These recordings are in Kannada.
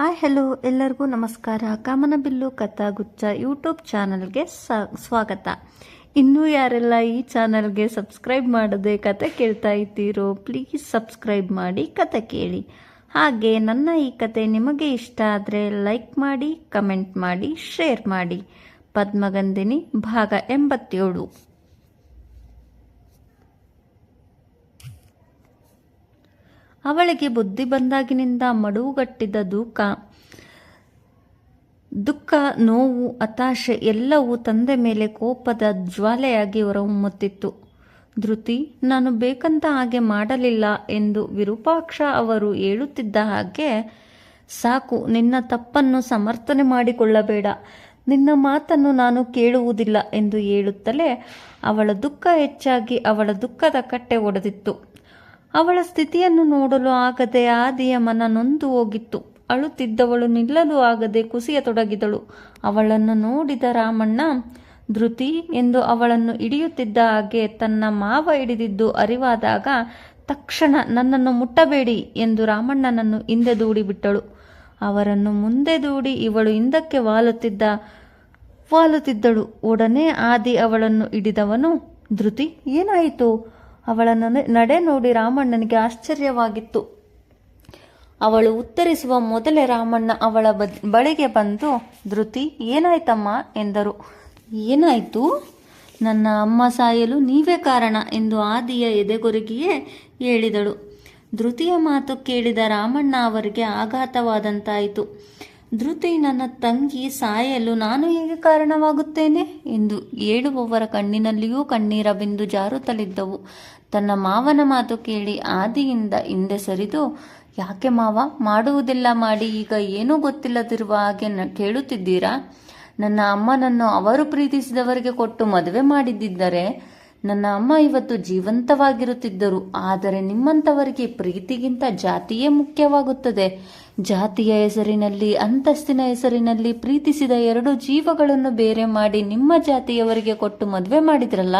ಹಾಯ್ ಹಲೋ ಎಲ್ಲರಿಗೂ ನಮಸ್ಕಾರ. ಕಾಮನಬಿಲ್ಲು ಕಥಾಗುಚ್ಚ ಯೂಟ್ಯೂಬ್ ಚಾನಲ್ಗೆ ಸ್ವಾಗತ. ಇನ್ನೂ ಯಾರೆಲ್ಲ ಈ ಚಾನಲ್ಗೆ ಸಬ್ಸ್ಕ್ರೈಬ್ ಮಾಡದೆ ಕತೆ ಕೇಳ್ತಾ ಇದ್ದೀರೋ ಪ್ಲೀಸ್ ಸಬ್ಸ್ಕ್ರೈಬ್ ಮಾಡಿ ಕತೆ ಕೇಳಿ. ಹಾಗೆ ನನ್ನ ಈ ಕತೆ ನಿಮಗೆ ಇಷ್ಟ ಆದರೆ ಲೈಕ್ ಮಾಡಿ ಕಮೆಂಟ್ ಮಾಡಿ ಶೇರ್ ಮಾಡಿ. ಪದ್ಮಗಂಧಿನಿ ಭಾಗ ಎಂಬತ್ತೇಳು. ಅವಳಿಗೆ ಬುದ್ಧಿ ಬಂದಾಗಿನಿಂದ ಮಡುವುಗಟ್ಟಿದ ದೂಕ, ದುಃಖ, ನೋವು, ಹತಾಶೆ ಎಲ್ಲವೂ ತಂದೆ ಮೇಲೆ ಕೋಪದ ಜ್ವಾಲೆಯಾಗಿ ಹೊರಹೊಮ್ಮುತ್ತಿತ್ತು. ಧೃತಿ, ನಾನು ಬೇಕಂತ ಹಾಗೆ ಮಾಡಲಿಲ್ಲ ಎಂದು ವಿರೂಪಾಕ್ಷ ಅವರು ಹೇಳುತ್ತಿದ್ದ ಹಾಗೆ, ಸಾಕು, ನಿನ್ನ ತಪ್ಪನ್ನು ಸಮರ್ಥನೆ ಮಾಡಿಕೊಳ್ಳಬೇಡ. ನಿನ್ನ ಮಾತನ್ನು ನಾನು ಕೇಳುವುದಿಲ್ಲ ಎಂದು ಹೇಳುತ್ತಲೇ ಅವಳ ದುಃಖ ಹೆಚ್ಚಾಗಿ ಅವಳ ದುಃಖದ ಕಟ್ಟೆ ಒಡೆದಿತ್ತು. ಅವಳ ಸ್ಥಿತಿಯನ್ನು ನೋಡಲು ಆಗದೆ ಆದಿಯ ಮನ ನೊಂದು ಹೋಗಿತ್ತು. ಅಳುತ್ತಿದ್ದವಳು ನಿಲ್ಲಲು ಆಗದೆ ಕುಸಿಯ ತೊಡಗಿದಳು ಅವಳನ್ನು ನೋಡಿದ ರಾಮಣ್ಣ, ಧೃತಿ ಎಂದು ಅವಳನ್ನು ಹಿಡಿಯುತ್ತಿದ್ದ ಹಾಗೆ ತನ್ನ ಮಾವ ಹಿಡಿದಿದ್ದು ಅರಿವಾದಾಗ, ತಕ್ಷಣ ನನ್ನನ್ನು ಮುಟ್ಟಬೇಡಿ ಎಂದು ರಾಮಣ್ಣನನ್ನು ಹಿಂದೆ ದೂಡಿಬಿಟ್ಟಳು ಅವರನ್ನು ಮುಂದೆ ದೂಡಿ ಇವಳು ಹಿಂದಕ್ಕೆ ವಾಲುತ್ತಿದ್ದ, ವಾಲುತ್ತಿದ್ದಳು. ಒಡನೆ ಆದಿ ಅವಳನ್ನು ಹಿಡಿದವನು, ಧೃತಿ, ಏನಾಯಿತು? ಅವಳ ನಡೆ- ನಡೆ ರಾಮಣ್ಣನಿಗೆ ಆಶ್ಚರ್ಯವಾಗಿತ್ತು. ಅವಳು ಉತ್ತರಿಸುವ ಮೊದಲೇ ರಾಮಣ್ಣ ಅವಳ ಬಳಿಗೆ ಬಂದು, ಧೃತಿ, ಏನಾಯ್ತಮ್ಮ? ಎಂದರು. ಏನಾಯ್ತು? ನನ್ನ ಅಮ್ಮ ಸಾಯಲು ನೀವೇ ಕಾರಣ? ಎಂದು ಆದಿಯ ಎದೆಗೊರಗಿಯೇ ಹೇಳಿದಳು. ಧೃತಿಯ ಮಾತು ಕೇಳಿದ ರಾಮಣ್ಣ ಅವರಿಗೆ ಆಘಾತವಾದಂತಾಯಿತು. ಧೃತಿ, ನನ್ನ ತಂಗಿ ಸಾಯಲು ನಾನು ಹೇಗೆ ಕಾರಣವಾಗುತ್ತೇನೆ? ಎಂದು ಹೇಳುವವರ ಕಣ್ಣಿನಲ್ಲಿಯೂ ಕಣ್ಣೀರ ಬಿಂದು ಜಾರುತ್ತಲಿದ್ದವು. ತನ್ನ ಮಾವನ ಮಾತು ಕೇಳಿ ಆದಿಯಿಂದ ಹಿಂದೆ ಸರಿದು, ಯಾಕೆ ಮಾವ, ಮಾಡುವುದೆಲ್ಲ ಮಾಡಿ ಈಗ ಏನೂ ಗೊತ್ತಿಲ್ಲದಿರುವ ಹಾಗೆ ಕೇಳುತ್ತಿದ್ದೀರಾ? ನನ್ನ ಅಮ್ಮನನ್ನು ಅವರು ಪ್ರೀತಿಸಿದವರಿಗೆ ಕೊಟ್ಟು ಮದುವೆ ಮಾಡಿದ್ದಿದ್ದರೆ ನನ್ನ ಅಮ್ಮ ಇವತ್ತು ಜೀವಂತವಾಗಿರುತ್ತಿದ್ದರು. ಆದರೆ ನಿಮ್ಮಂಥವರಿಗೆ ಪ್ರೀತಿಗಿಂತ ಜಾತಿಯೇ ಮುಖ್ಯವಾಗುತ್ತದೆ. ಜಾತಿಯ ಹೆಸರಿನಲ್ಲಿ, ಅಂತಸ್ತಿನ ಹೆಸರಿನಲ್ಲಿ ಪ್ರೀತಿಸಿದ ಎರಡು ಜೀವಗಳನ್ನು ಬೇರೆ ಮಾಡಿ ನಿಮ್ಮ ಜಾತಿಯವರಿಗೆ ಕೊಟ್ಟು ಮದುವೆ ಮಾಡಿದ್ರಲ್ಲ,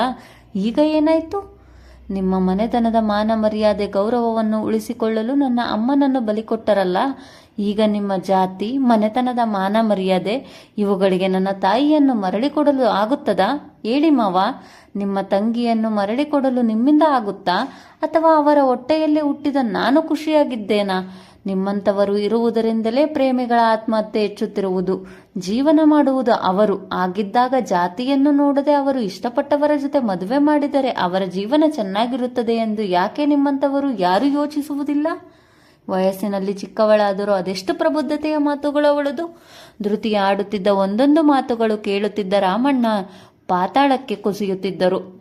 ಈಗ ಏನಾಯ್ತು? ನಿಮ್ಮ ಮನೆತನದ ಮಾನ ಮರ್ಯಾದೆ ಗೌರವವನ್ನು ಉಳಿಸಿಕೊಳ್ಳಲು ನನ್ನ ಅಮ್ಮನನ್ನು ಬಲಿಕೊಟ್ಟರಲ್ಲ ಈಗ ನಿಮ್ಮ ಜಾತಿ, ಮನೆತನದ ಮಾನ ಮರ್ಯಾದೆ, ಇವುಗಳಿಗೆ ನನ್ನ ತಾಯಿಯನ್ನು ಮರಳಿ ಕೊಡಲು ಆಗುತ್ತದಾ? ಹೇಳಿ ಮಾವ, ನಿಮ್ಮ ತಂಗಿಯನ್ನು ಮರಳಿ ಕೊಡಲು ನಿಮ್ಮಿಂದ ಆಗುತ್ತಾ? ಅಥವಾ ಅವರ ಹೊಟ್ಟೆಯಲ್ಲಿ ಹುಟ್ಟಿದ ನಾನು ಖುಷಿಯಾಗಿದ್ದೇನಾ? ನಿಮ್ಮಂಥವರು ಇರುವುದರಿಂದಲೇ ಪ್ರೇಮಿಗಳ ಆತ್ಮಹತ್ಯೆ ಹೆಚ್ಚುತ್ತಿರುವುದು. ಜೀವನ ಮಾಡುವುದು ಅವರು. ಆಗಿದ್ದಾಗ ಜಾತಿಯನ್ನು ನೋಡದೆ ಅವರು ಇಷ್ಟಪಟ್ಟವರ ಜೊತೆ ಮದುವೆ ಮಾಡಿದರೆ ಅವರ ಜೀವನ ಚೆನ್ನಾಗಿರುತ್ತದೆ ಎಂದು ಯಾಕೆ ನಿಮ್ಮಂಥವರು ಯಾರು ಯೋಚಿಸುವುದಿಲ್ಲ? ವಯಸ್ಸಿನಲ್ಲಿ ಚಿಕ್ಕವಳಾದರೂ ಅದೆಷ್ಟು ಪ್ರಬುದ್ಧತೆಯ ಮಾತುಗಳು ಅವಳದು? ಧೃತಿ ಆಡುತ್ತಿದ್ದ ಒಂದೊಂದು ಮಾತುಗಳು ಕೇಳುತ್ತಿದ್ದ ರಾಮಣ್ಣ ಪಾತಾಳಕ್ಕೆ ಕುಸಿಯುತ್ತಿದ್ದರು.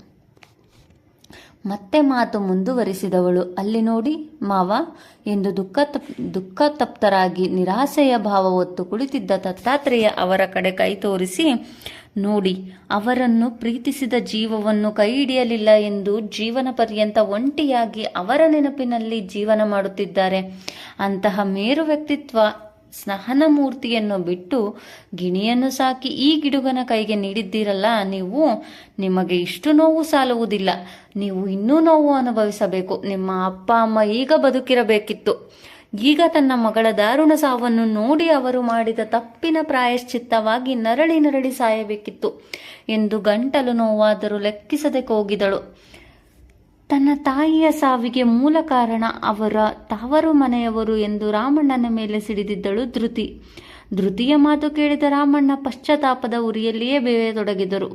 ಮತ್ತೆ ಮಾತು ಮುಂದುವರಿಸಿದವಳು. ಅಲ್ಲಿ ನೋಡಿ, ಮಾವ, ಎಂದು ದುಃಖ ತಪ್, ದುಃಖ ತಪ್ತರಾಗಿ ನಿರಾಸೆಯ ಭಾವ ಹೊತ್ತು ಕುಳಿತಿದ್ದ ದತ್ತಾತ್ರೇಯ ಅವರ ಕಡೆ ಕೈ ತೋರಿಸಿ, ನೋಡಿ, ಅವರನ್ನು ಪ್ರೀತಿಸಿದ ಜೀವವನ್ನು ಕೈ ಹಿಡಿಯಲಿಲ್ಲ ಎಂದು ಜೀವನ ಪರ್ಯಂತ ಒಂಟಿಯಾಗಿ ಅವರ ನೆನಪಿನಲ್ಲಿ ಜೀವನ ಮಾಡುತ್ತಿದ್ದಾರೆ. ಅಂತಹ ಮೇರು ವ್ಯಕ್ತಿತ್ವ ಸ್ನಹನ ಮೂರ್ತಿಯನ್ನು ಬಿಟ್ಟು ಗಿಣಿಯನ್ನು ಸಾಕಿ ಈ ಗಿಡುಗನ ಕೈಗೆ ನೀಡಿದ್ದೀರಲ್ಲ, ನೀವು ನಿಮಗೆ ಇಷ್ಟು ನೋವು ಸಾಲುವುದಿಲ್ಲ. ನೀವು ಇನ್ನೂ ನೋವು ಅನುಭವಿಸಬೇಕು. ನಿಮ್ಮ ಅಪ್ಪ, ಅಮ್ಮ ಈಗ ಬದುಕಿರಬೇಕಿತ್ತು. ಈಗ ತನ್ನ ಮಗಳ ದಾರುಣ ಸಾವನ್ನು ನೋಡಿ ಅವರು ಮಾಡಿದ ತಪ್ಪಿನ ಪ್ರಾಯಶ್ಚಿತ್ತವಾಗಿ ನರಳಿ ನರಳಿ ಸಾಯಬೇಕಿತ್ತು ಎಂದು ಗಂಟಲು ನೋವಾದರೂ ಲೆಕ್ಕಿಸದೆ ಕೂಗಿದಳು. ತನ್ನ ತಾಯಿಯ ಸಾವಿಗೆ ಮೂಲ ಕಾರಣ ಅವರ ತಾವರು ಮನೆಯವರು ಎಂದು ರಾಮಣ್ಣನ ಮೇಲೆ ಸಿಡಿದಿದ್ದಳು ಧೃತಿ. ಧೃತಿಯ ಮಾತು ಕೇಳಿದ ರಾಮಣ್ಣ ಪಶ್ಚಾತ್ತಾಪದ ಉರಿಯಲ್ಲಿಯೇ ಬೇಯತೊಡಗಿದರು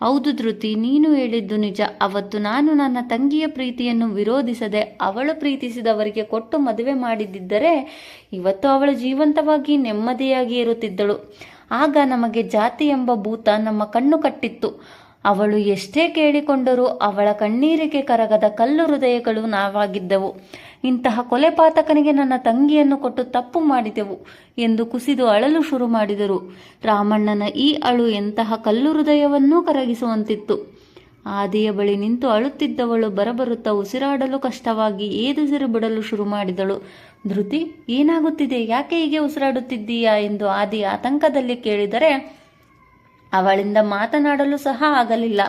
ಹೌದು ಧೃತಿ, ನೀನು ಹೇಳಿದ್ದು ನಿಜ. ಅವತ್ತು ನಾನು ನನ್ನ ತಂಗಿಯ ಪ್ರೀತಿಯನ್ನು ವಿರೋಧಿಸದೆ ಅವಳು ಪ್ರೀತಿಸಿದವರಿಗೆ ಕೊಟ್ಟು ಮದುವೆ ಮಾಡಿದ್ದರೆ ಇವತ್ತು ಅವಳು ಜೀವಂತವಾಗಿ ನೆಮ್ಮದಿಯಾಗಿ ಇರುತ್ತಿದ್ದಳು. ಆಗ ನಮಗೆ ಜಾತಿ ಎಂಬ ಭೂತ ನಮ್ಮ ಕಣ್ಣು ಕಟ್ಟಿತ್ತು. ಅವಳು ಎಷ್ಟೇ ಕೇಳಿಕೊಂಡರೂ ಅವಳ ಕಣ್ಣೀರಿಗೆ ಕರಗದ ಕಲ್ಲು ಹೃದಯಗಳು ನಾವಾಗಿದ್ದವು. ಇಂತಹ ಕೊಲೆಪಾತಕನಿಗೆ ನನ್ನ ತಂಗಿಯನ್ನು ಕೊಟ್ಟು ತಪ್ಪು ಮಾಡಿದೆವು ಎಂದು ಕುಸಿದು ಅಳಲು ಶುರು ಮಾಡಿದರು. ರಾಮಣ್ಣನ ಈ ಅಳು ಎಂತಹ ಕಲ್ಲು ಹೃದಯವನ್ನೂ ಕರಗಿಸುವಂತಿತ್ತು. ಆದಿಯ ಬಳಿ ನಿಂತು ಅಳುತ್ತಿದ್ದವಳು ಬರಬರುತ್ತಾ ಉಸಿರಾಡಲು ಕಷ್ಟವಾಗಿ ಏದುಸಿರು ಬಿಡಲು ಶುರು ಮಾಡಿದಳು. ಧೃತಿ, ಏನಾಗುತ್ತಿದೆ? ಯಾಕೆ ಹೀಗೆ ಉಸಿರಾಡುತ್ತಿದ್ದೀಯಾ ಎಂದು ಆದಿ ಆತಂಕದಲ್ಲಿ ಕೇಳಿದರೆ ಅವಳಿಂದ ಮಾತನಾಡಲು ಸಹ ಆಗಲಿಲ್ಲ.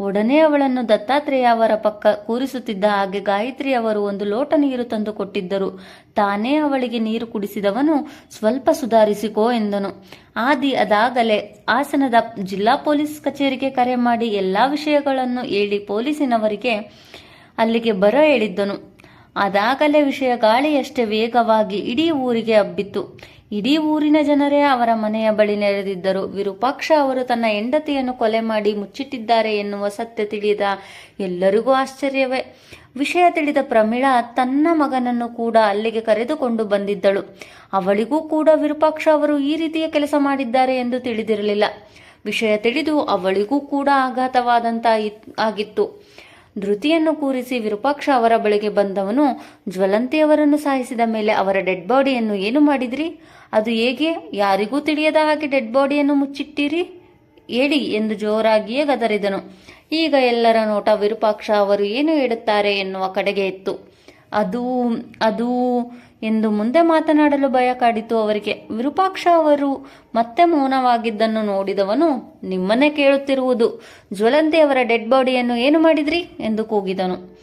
ಒಡನೆ ಅವಳನ್ನು ದತ್ತಾತ್ರೇಯ ಅವರ ಪಕ್ಕ ಕೂರಿಸುತ್ತಿದ್ದ ಹಾಗೆ ಗಾಯತ್ರಿ ಅವರು ಒಂದು ಲೋಟ ನೀರು ತಂದು ಕೊಟ್ಟಿದ್ದರು. ತಾನೇ ಅವಳಿಗೆ ನೀರು ಕುಡಿಸಿದವನು, ಸ್ವಲ್ಪ ಸುಧಾರಿಸಿಕೋ ಎಂದನು. ಆದಿ ಅದಾಗಲೇ ಹಾಸನದ ಜಿಲ್ಲಾ ಪೊಲೀಸ್ ಕಚೇರಿಗೆ ಕರೆ ಮಾಡಿ ಎಲ್ಲಾ ವಿಷಯಗಳನ್ನು ಹೇಳಿ ಪೊಲೀಸಿನವರಿಗೆ ಅಲ್ಲಿಗೆ ಬರ ಹೇಳಿದ್ದನು. ಅದಾಗಲೇ ವಿಷಯ ಗಾಳಿಯಷ್ಟೇ ವೇಗವಾಗಿ ಇಡೀ ಊರಿಗೆ ಹಬ್ಬಿತ್ತು. ಇಡೀ ಊರಿನ ಜನರೇ ಅವರ ಮನೆಯ ಬಳಿ ನೆರೆದಿದ್ದರು. ವಿರೂಪಾಕ್ಷ ಅವರು ತನ್ನ ಹೆಂಡತಿಯನ್ನು ಕೊಲೆ ಮಾಡಿ ಮುಚ್ಚಿಟ್ಟಿದ್ದಾರೆ ಎನ್ನುವ ಸತ್ಯ ತಿಳಿದ ಎಲ್ಲರಿಗೂ ಆಶ್ಚರ್ಯವೇ. ವಿಷಯ ತಿಳಿದ ಪ್ರಮೀಳಾ ತನ್ನ ಮಗನನ್ನು ಕೂಡ ಅಲ್ಲಿಗೆ ಕರೆದುಕೊಂಡು ಬಂದಿದ್ದಳು. ಅವಳಿಗೂ ಕೂಡ ವಿರೂಪಾಕ್ಷ ಅವರು ಈ ರೀತಿಯ ಕೆಲಸ ಮಾಡಿದ್ದಾರೆ ಎಂದು ತಿಳಿದಿರಲಿಲ್ಲ. ವಿಷಯ ತಿಳಿದು ಅವಳಿಗೂ ಕೂಡ ಆಘಾತವಾದಂತ ಆಗಿತ್ತು. ಧೃತಿಯನ್ನು ಕೂರಿಸಿ ವಿರೂಪಾಕ್ಷ ಅವರ ಬಳಿಗೆ ಬಂದವನು ಜ್ವಲಂತಿಯವರನ್ನು ಸಾಯಿಸಿದ ಮೇಲೆ ಅವರ ಡೆಡ್ ಬಾಡಿಯನ್ನು ಏನು ಮಾಡಿದ್ರಿ? ಅದು ಹೇಗೆ? ಯಾರಿಗೂ ತಿಳಿಯದ ಹಾಗೆ ಡೆಡ್ ಬಾಡಿಯನ್ನು ಮುಚ್ಚಿಟ್ಟಿರಿ? ಹೇಳಿ ಎಂದು ಜೋರಾಗಿಯೇ ಗದರಿದನು. ಈಗ ಎಲ್ಲರ ನೋಟ ವಿರೂಪಾಕ್ಷ ಅವರು ಏನು ಹೇಳುತ್ತಾರೆ ಎನ್ನುವ ಕಡೆಗೆ ಇತ್ತು ಅದು ಅದು ಎಂದು ಮುಂದೆ ಮಾತನಾಡಲು ಭಯ ಕಾಡಿತು ಅವರಿಗೆ. ವಿರೂಪಾಕ್ಷ ಅವರು ಮತ್ತೆ ಮೌನವಾಗಿದ್ದನ್ನು ನೋಡಿದವನು ನಿಮ್ಮನ್ನೇ ಕೇಳುತ್ತಿರುವುದು. ಜ್ವಲಂತಿ ಅವರ ಡೆಡ್ ಬಾಡಿಯನ್ನು ಏನು ಮಾಡಿದ್ರಿ? ಎಂದು ಕೂಗಿದನು.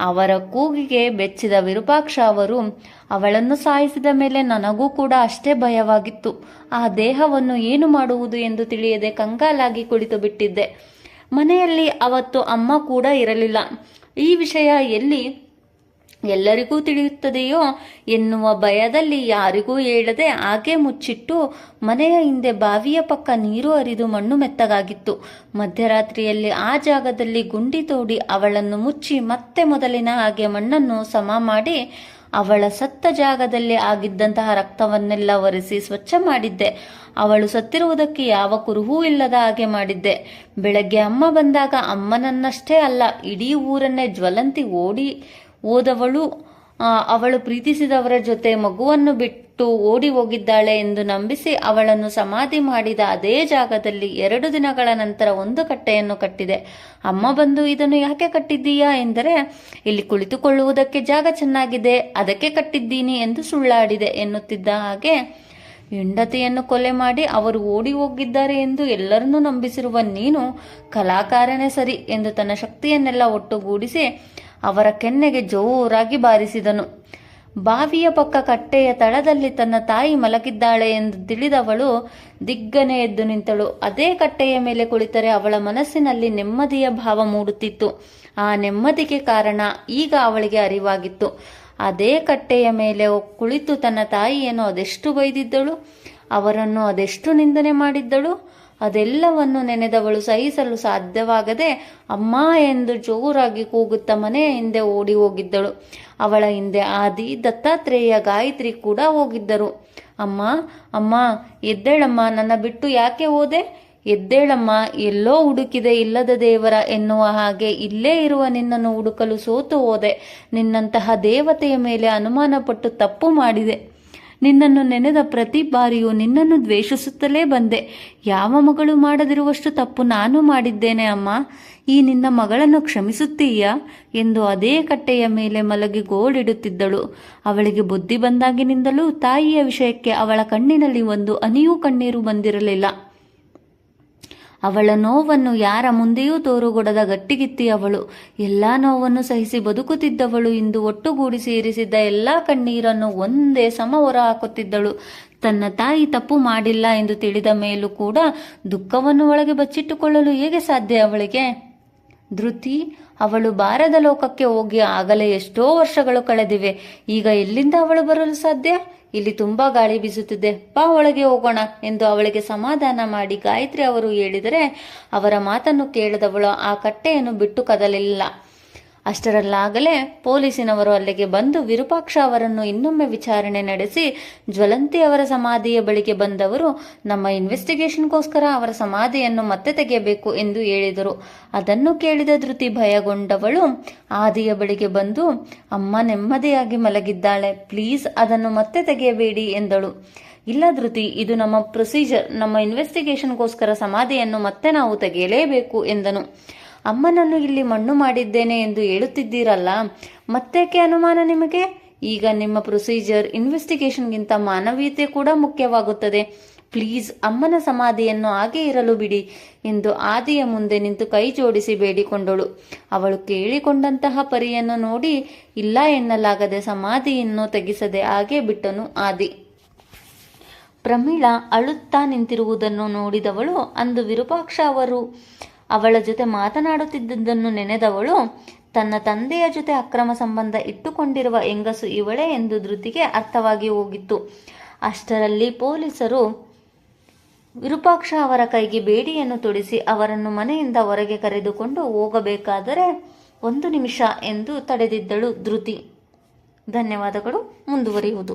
ಅವರ ಕೂಗಿಗೆ ಬೆಚ್ಚಿದ ವಿರೂಪಾಕ್ಷ ಅವರು, ಅವಳನ್ನು ಸಾಯಿಸಿದ ಮೇಲೆ ನನಗೂ ಕೂಡ ಅಷ್ಟೇ ಭಯವಾಗಿತ್ತು. ಆ ದೇಹವನ್ನು ಏನು ಮಾಡುವುದು ಎಂದು ತಿಳಿಯದೆ ಕಂಗಾಲಾಗಿ ಕುಳಿತು ಬಿಟ್ಟಿದ್ದೆ. ಮನೆಯಲ್ಲಿ ಅವತ್ತು ಅಮ್ಮ ಕೂಡ ಇರಲಿಲ್ಲ. ಈ ವಿಷಯ ಎಲ್ಲಿ ಎಲ್ಲರಿಗೂ ತಿಳಿಯುತ್ತದೆಯೋ ಎನ್ನುವ ಭಯದಲ್ಲಿ ಯಾರಿಗೂ ಹೇಳದೆ ಹಾಗೆ ಮುಚ್ಚಿಟ್ಟು ಮನೆಯ ಹಿಂದೆ ಬಾವಿಯ ಪಕ್ಕ ನೀರು ಹರಿದು ಮಣ್ಣು ಮೆತ್ತಗಾಗಿತ್ತು. ಮಧ್ಯರಾತ್ರಿಯಲ್ಲಿ ಆ ಜಾಗದಲ್ಲಿ ಗುಂಡಿ ತೋಡಿ ಅವಳನ್ನು ಮುಚ್ಚಿ ಮತ್ತೆ ಮೊದಲಿನ ಹಾಗೆ ಮಣ್ಣನ್ನು ಸಮ ಮಾಡಿ ಅವಳ ಸತ್ತ ಜಾಗದಲ್ಲಿ ಆಗಿದ್ದಂತಹ ರಕ್ತವನ್ನೆಲ್ಲ ಒರೆಸಿ ಸ್ವಚ್ಛ ಮಾಡಿದ್ದೆ. ಅವಳು ಸತ್ತಿರುವುದಕ್ಕೆ ಯಾವ ಕುರುಹೂ ಇಲ್ಲದ ಹಾಗೆ ಮಾಡಿದ್ದೆ. ಬೆಳಗ್ಗೆ ಅಮ್ಮ ಬಂದಾಗ ಅಮ್ಮನನ್ನಷ್ಟೇ ಅಲ್ಲ, ಇಡೀ ಊರನ್ನೇ ಜ್ವಲಂತಿ ಓಡಿ ಓದವಳು ಅವಳು ಪ್ರೀತಿಸಿದವರ ಜೊತೆ ಮಗುವನ್ನು ಬಿಟ್ಟು ಓಡಿ ಹೋಗಿದ್ದಾಳೆ ಎಂದು ನಂಬಿಸಿ ಅವಳನ್ನು ಸಮಾಧಿ ಮಾಡಿದ ಅದೇ ಜಾಗದಲ್ಲಿ ಎರಡು ದಿನಗಳ ನಂತರ ಒಂದು ಕಟ್ಟೆಯನ್ನು ಕಟ್ಟಿದೆ. ಅಮ್ಮ ಬಂದು ಇದನ್ನು ಯಾಕೆ ಕಟ್ಟಿದ್ದೀಯಾ ಎಂದರೆ, ಇಲ್ಲಿ ಕುಳಿತುಕೊಳ್ಳುವುದಕ್ಕೆ ಜಾಗ ಚೆನ್ನಾಗಿದೆ, ಅದಕ್ಕೆ ಕಟ್ಟಿದ್ದೀನಿ ಎಂದು ಸುಳ್ಳಾಡಿದೆ ಎನ್ನುತ್ತಿದ್ದ ಹಾಗೆ ಹೆಂಡತಿಯನ್ನು ಕೊಲೆ ಮಾಡಿ ಅವರು ಓಡಿ ಹೋಗಿದ್ದಾರೆ ಎಂದು ಎಲ್ಲರನ್ನೂ ನಂಬಿಸಿರುವ ನೀನು ಕಲಾಕಾರನೇ ಸರಿ ಎಂದು ತನ್ನ ಶಕ್ತಿಯನ್ನೆಲ್ಲ ಒಟ್ಟುಗೂಡಿಸಿ ಅವರ ಕೆನ್ನೆಗೆ ಜೋರಾಗಿ ಬಾರಿಸಿದನು. ಬಾವಿಯ ಪಕ್ಕ ಕಟ್ಟೆಯ ತಳದಲ್ಲಿ ತನ್ನ ತಾಯಿ ಮಲಗಿದ್ದಾಳೆ ಎಂದು ತಿಳಿದವಳು ದಿಗ್ಗನೆ ಎದ್ದು ನಿಂತಳು. ಅದೇ ಕಟ್ಟೆಯ ಮೇಲೆ ಕುಳಿತರೆ ಅವಳ ಮನಸ್ಸಿನಲ್ಲಿ ನೆಮ್ಮದಿಯ ಭಾವ ಮೂಡುತ್ತಿತ್ತು. ಆ ನೆಮ್ಮದಿಗೆ ಕಾರಣ ಈಗ ಅವಳಿಗೆ ಅರಿವಾಗಿತ್ತು. ಅದೇ ಕಟ್ಟೆಯ ಮೇಲೆ ಕುಳಿತು ತನ್ನ ತಾಯಿಯನ್ನು ಅದೆಷ್ಟು ಬೈದಿದ್ದಳು? ಅವರನ್ನು ಅದೆಷ್ಟು ನಿಂದನೆ ಮಾಡಿದ್ದಳು? ಅದೆಲ್ಲವನ್ನು ನೆನೆದವಳು ಸಹಿಸಲು ಸಾಧ್ಯವಾಗದೆ ಅಮ್ಮ ಎಂದು ಜೋರಾಗಿ ಕೂಗುತ್ತ ಮನೆಯ ಹಿಂದೆ ಓಡಿ ಹೋಗಿದ್ದಳು. ಅವಳ ಹಿಂದೆ ಆದಿ, ದತ್ತಾತ್ರೇಯ, ಗಾಯತ್ರಿ ಕೂಡ ಹೋಗಿದ್ದರು. ಅಮ್ಮ ಅಮ್ಮ, ಎದ್ದೇಳಮ್ಮ, ನನ್ನ ಬಿಟ್ಟು ಯಾಕೆ ಹೋದೆ? ಎದ್ದೇಳಮ್ಮ, ಎಲ್ಲೋ ಹುಡುಕಿದೆ ಇಲ್ಲದ ದೇವರ ಎನ್ನುವ ಹಾಗೆ ಇಲ್ಲೇ ಇರುವ ನಿನ್ನನ್ನು ಹುಡುಕಲು ಸೋತು ಹೋದೆ. ನಿನ್ನಂತಹ ದೇವತೆಯ ಮೇಲೆ ಅನುಮಾನಪಟ್ಟು ತಪ್ಪು ಮಾಡಿದೆ. ನಿನ್ನನ್ನು ನೆನೆದ ಪ್ರತಿ ಬಾರಿಯೂ ನಿನ್ನನ್ನು ದ್ವೇಷಿಸುತ್ತಲೇ ಬಂದೆ. ಯಾವ ಮಗಳು ಮಾಡದಿರುವಷ್ಟು ತಪ್ಪು ನಾನು ಮಾಡಿದ್ದೇನೆ ಅಮ್ಮ. ಈ ನಿನ್ನ ಮಗಳನ್ನು ಕ್ಷಮಿಸುತ್ತೀಯಾ? ಎಂದು ಅದೇ ಕಟ್ಟೆಯ ಮೇಲೆ ಮಲಗಿ ಗೋಳಿಡುತ್ತಿದ್ದಳು. ಅವಳಿಗೆ ಬುದ್ಧಿ ಬಂದಾಗಿನಿಂದಲೂ ತಾಯಿಯ ವಿಷಯಕ್ಕೆ ಅವಳ ಕಣ್ಣಿನಲ್ಲಿ ಒಂದು ಅನಿಯೂ ಕಣ್ಣೀರು ಬಂದಿರಲಿಲ್ಲ. ಅವಳ ನೋವನ್ನು ಯಾರ ಮುಂದೆಯೂ ತೋರುಗೊಡದ ಗಟ್ಟಿಗಿತ್ತಿ ಅವಳು. ಎಲ್ಲ ನೋವನ್ನು ಸಹಿಸಿ ಬದುಕುತ್ತಿದ್ದವಳು. ಇಂದು ಒಟ್ಟುಗೂಡಿಸಿ ಇರಿಸಿದ್ದ ಎಲ್ಲ ಕಣ್ಣೀರನ್ನು ಒಂದೇ ಸಮ ಹೊರ ಹಾಕುತ್ತಿದ್ದಳು. ತನ್ನ ತಾಯಿ ತಪ್ಪು ಮಾಡಿಲ್ಲ ಎಂದು ತಿಳಿದ ಮೇಲೂ ಕೂಡ ದುಃಖವನ್ನು ಒಳಗೆ ಬಚ್ಚಿಟ್ಟುಕೊಳ್ಳಲು ಹೇಗೆ ಸಾಧ್ಯ ಅವಳಿಗೆ? ಧೃತಿ ಅವಳು ಬಾರದ ಲೋಕಕ್ಕೆ ಹೋಗಿ ಆಗಲೇ ಎಷ್ಟೋ ವರ್ಷಗಳು ಕಳೆದಿವೆ. ಈಗ ಎಲ್ಲಿಂದ ಅವಳು ಬರಲು ಸಾಧ್ಯ? ಇಲ್ಲಿ ತುಂಬಾ ಗಾಳಿ ಬೀಸುತ್ತಿದೆ. ಬಾ ಒಳಗೆ ಹೋಗೋಣ ಎಂದು ಅವಳಿಗೆ ಸಮಾಧಾನ ಮಾಡಿ ಗಾಯತ್ರಿ ಅವರು ಹೇಳಿದರೆ ಅವರ ಮಾತನ್ನು ಕೇಳದವಳು ಆ ಕಟ್ಟೆಯನ್ನು ಬಿಟ್ಟು ಕದಲಿಲ್ಲ. ಅಷ್ಟರಲ್ಲಾಗಲೇ ಪೊಲೀಸಿನವರು ಅಲ್ಲಿಗೆ ಬಂದು ವಿರೂಪಾಕ್ಷ ಅವರನ್ನು ಇನ್ನೊಮ್ಮೆ ವಿಚಾರಣೆ ನಡೆಸಿ ಜ್ವಲಂತಿ ಅವರ ಸಮಾಧಿಯ ಬಳಿಗೆ ಬಂದವರು ನಮ್ಮ ಇನ್ವೆಸ್ಟಿಗೇಷನ್ಗೋಸ್ಕರ ಅವರ ಸಮಾಧಿಯನ್ನು ಮತ್ತೆ ತೆಗೆಯಬೇಕು ಎಂದು ಹೇಳಿದರು. ಅದನ್ನು ಕೇಳಿದ ಧೃತಿ ಭಯಗೊಂಡವಳು ಆದಿಯ ಬಳಿಗೆ ಬಂದು, ಅಮ್ಮ ನೆಮ್ಮದಿಯಾಗಿ ಮಲಗಿದ್ದಾಳೆ, ಪ್ಲೀಸ್ ಅದನ್ನು ಮತ್ತೆ ತೆಗೆಯಬೇಡಿ ಎಂದಳು. ಇಲ್ಲ ಧೃತಿ, ಇದು ನಮ್ಮ ಪ್ರೊಸೀಜರ್, ನಮ್ಮ ಇನ್ವೆಸ್ಟಿಗೇಷನ್ಗೋಸ್ಕರ ಸಮಾಧಿಯನ್ನು ಮತ್ತೆ ನಾವು ತೆಗೆಯಲೇಬೇಕು ಎಂದನು. ಅಮ್ಮನನ್ನು ಇಲ್ಲಿ ಮಣ್ಣು ಮಾಡಿದ್ದೇನೆ ಎಂದು ಹೇಳುತ್ತಿದ್ದೀರಲ್ಲ, ಮತ್ತೇಕೆ ಅನುಮಾನ ನಿಮಗೆ? ಈಗ ನಿಮ್ಮ ಪ್ರೊಸೀಜರ್ ಇನ್ವೆಸ್ಟಿಗೇಷನ್ಗಿಂತ ಮಾನವೀಯತೆ ಕೂಡ ಮುಖ್ಯವಾಗುತ್ತದೆ. ಪ್ಲೀಸ್ ಅಮ್ಮನ ಸಮಾಧಿಯನ್ನು ಹಾಗೆ ಇರಲು ಬಿಡಿ ಎಂದು ಆದಿಯ ಮುಂದೆ ನಿಂತು ಕೈ ಜೋಡಿಸಿ ಬೇಡಿಕೊಂಡಳು. ಅವಳು ಕೇಳಿಕೊಂಡಂತಹ ಪರಿಯನ್ನು ನೋಡಿ ಇಲ್ಲ ಎನ್ನಲಾಗದೆ ಸಮಾಧಿಯನ್ನು ತೆಗೆಸದೆ ಹಾಗೆ ಬಿಟ್ಟನು ಆದಿ. ಪ್ರಮೀಳಾ ಅಳುತ್ತಾ ನಿಂತಿರುವುದನ್ನು ನೋಡಿದವಳು ಅಂದು ವಿರೂಪಾಕ್ಷ ಅವರು ಅವಳ ಜೊತೆ ಮಾತನಾಡುತ್ತಿದ್ದುದನ್ನು ನೆನೆದವಳು, ತನ್ನ ತಂದೆಯ ಜೊತೆ ಅಕ್ರಮ ಸಂಬಂಧ ಇಟ್ಟುಕೊಂಡಿರುವ ಹೆಂಗಸು ಇವಳೇ ಎಂದು ಧೃತಿಗೆ ಅರ್ಥವಾಗಿ ಹೋಗಿತ್ತು. ಅಷ್ಟರಲ್ಲಿ ಪೊಲೀಸರು ವಿರೂಪಾಕ್ಷ ಅವರ ಕೈಗೆ ಬೇಡಿಯನ್ನು ತೊಡಿಸಿ ಅವರನ್ನು ಮನೆಯಿಂದ ಹೊರಗೆ ಕರೆದುಕೊಂಡು ಹೋಗಬೇಕಾದರೆ ಒಂದು ನಿಮಿಷ ಎಂದು ತಡೆದಿದ್ದಳು ಧೃತಿ. ಧನ್ಯವಾದಗಳು, ಮುಂದುವರಿಯುವುದು.